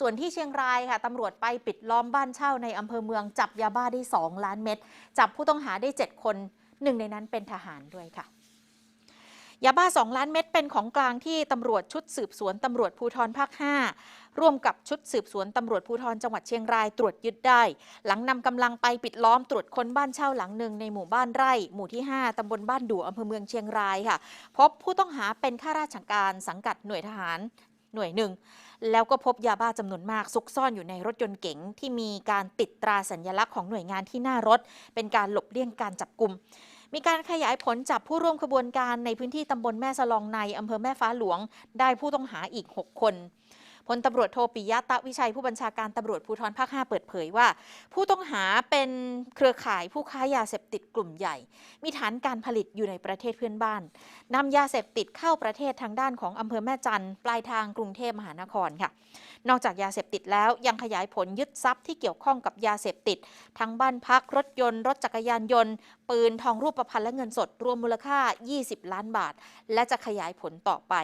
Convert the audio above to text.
ส่วนที่เชียงรายค่ะตำรวจไปปิดล้อมบ้านเช่าในอำเภอเมืองจับยาบ้าได้ 2 ล้านเม็ดจับผู้ต้องหาได้ 7 คนหนึ่งในนั้นเป็นทหารด้วยค่ะยาบ้า 2 ล้านเม็ดเป็นของกลางที่ตำรวจชุดสืบสวนตำรวจภูธรภาค 5 ร่วมกับชุดสืบสวนตำรวจภูธรจังหวัดเชียงรายตรวจยึดได้ หลังนำกำลังไปปิดล้อมตรวจค้นบ้านเช่าหลังหนึ่งในหมู่บ้านไร่ หมู่ที่ 5ตำบลบ้านดู่อำเภอเมืองเชียงรายค่ะ พบผู้ต้องหาเป็นข้าราชการสังกัดหน่วยทหาร หน่วยหนึ่ง แล้วก็พบยาบ้าจำนวนมากซุกซ่อนอยู่ในรถยนต์เก๋งที่มีการติดตราสัญลักษณ์ของหน่วยงานที่หน้ารถ เป็นการหลบเลี่ยงการจับกลุ่มมีการขยายผลจับผู้ร่วมขบวนการในพื้นที่ตำบลแม่สลองในอำเภอแม่ฟ้าหลวง ได้ผู้ต้องหาอีก 6 คน พลตำรวจโทปิยะตะวิชัยผู้บัญชาการตำรวจภูธรภาค 5 เปิดเผยว่า ผู้ต้องหาเป็นเครือข่ายผู้ค้ายาเสพติดกลุ่มใหญ่ มีฐานการผลิตอยู่ในประเทศเพื่อนบ้านนำยาเสพติดเข้าประเทศทางด้านของอำเภอแม่จันทร์ปลายทางกรุงเทพมหานครค่ะ นอกจากยาเสพติดแล้วยังขยายผลยึดทรัพย์ที่เกี่ยวข้องกับยาเสพติด ทั้งบ้านพักรถยนต์ รถจักรยานยนต์ ปืนทองรูปพรรณและเงินสดรวมมูลค่า 20 ล้านบาท และจะขยายผลต่อไป